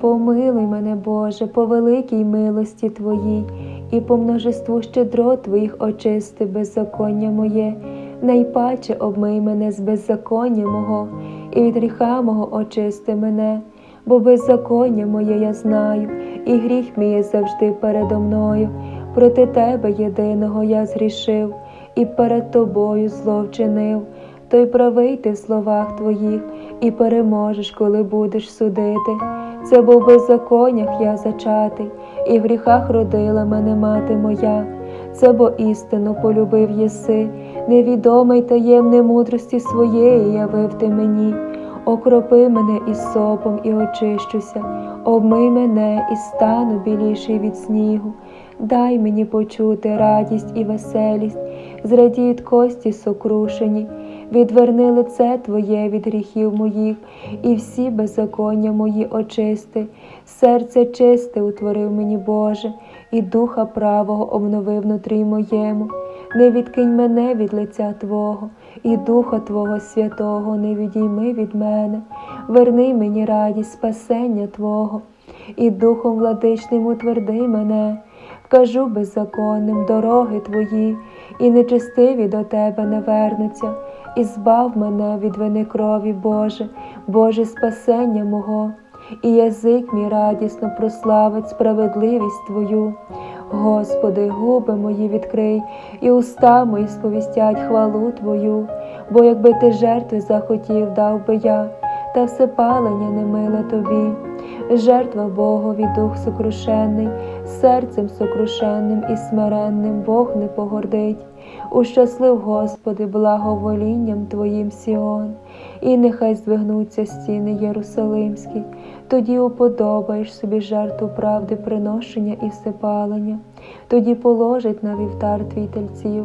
Помилуй мене, Боже, по великій милості Твоїй, і по множеству щедро Твоїх очисти беззаконня моє, найпаче обмий мене з беззаконня мого, і від гріха мого очисти мене, бо беззаконня моє я знаю, і гріх мій є завжди передо мною. Проти Тебе єдиного я згрішив, і перед Тобою зло вчинив. Той правий ти в словах твоїх, і переможеш, коли будеш судити. Це був беззаконнях я зачатий, і в гріхах родила мене мати моя. Це бо істину полюбив єси, невідомий таємне мудрості своєї явив ти мені. Окропи мене із сопом і очищуся, обмий мене і стану біліший від снігу. Дай мені почути радість і веселість, зрадіють кості сокрушені, відверни лице Твоє від гріхів моїх, і всі беззаконня мої очисти, серце чисте утворив мені, Боже, і духа правого обновив внутрі моєму. Не відкинь мене від лиця Твого, і Духа Твого Святого не відійми від мене, верни мені радість спасення Твого, і Духом владичним утверди мене, вкажу беззаконним дороги Твої, і нечестиві до Тебе не вернуться, і збав мене від вини крові, Боже, Боже спасення мого, і язик мій радісно прославить справедливість Твою. Господи, губи мої відкрий, і уста мої сповістять хвалу Твою, бо якби ти жертви захотів, дав би я, та все палення не миле тобі. Жертва Богові дух сокрушений, серцем сокрушенним і смиренним Бог не погордить. Ущаслив, Господи, благоволінням Твоїм Сіон, і нехай здвигнуться стіни Єрусалимські, тоді уподобаєш собі жертву правди, приношення і всепалення, тоді положить на вівтар твій тельців.